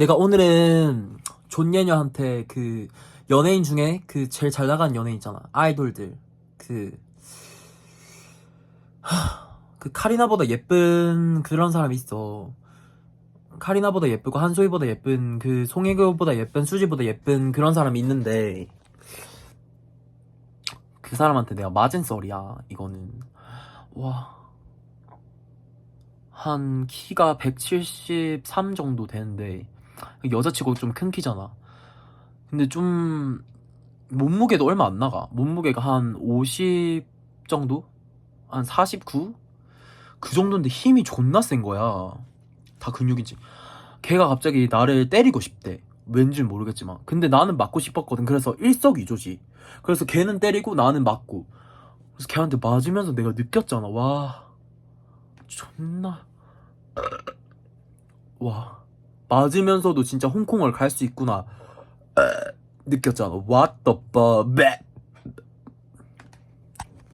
내가 오늘은 존예녀한테 그 연예인 중에 그 제일 잘 나가는 연예인 있잖아. 아이돌들. 그, 하, 그 카리나보다 예쁜 그런 사람이 있어. 카리나보다 예쁘고 한소희보다 예쁜 그 송혜교보다 예쁜 수지보다 예쁜 그런 사람이 있는데 그 사람한테 내가 맞은 썰이야 이거는 와 한 키가 173 정도 되는데 여자치고 좀 큰 키잖아. 근데 좀 몸무게도 얼마 안 나가. 몸무게가 한 50 정도? 한 49? 그 정도인데 힘이 존나 센 거야. 다 근육이지. 걔가 갑자기 나를 때리고 싶대. 왠지 모르겠지만. 근데 나는 맞고 싶었거든. 그래서 일석이조지. 그래서 걔는 때리고 나는 맞고. 그래서 걔한테 맞으면서 내가 느꼈잖아. 와. 존나. 와. 맞으면서도 진짜 홍콩을 갈 수 있구나. 느꼈잖아. What the fuck.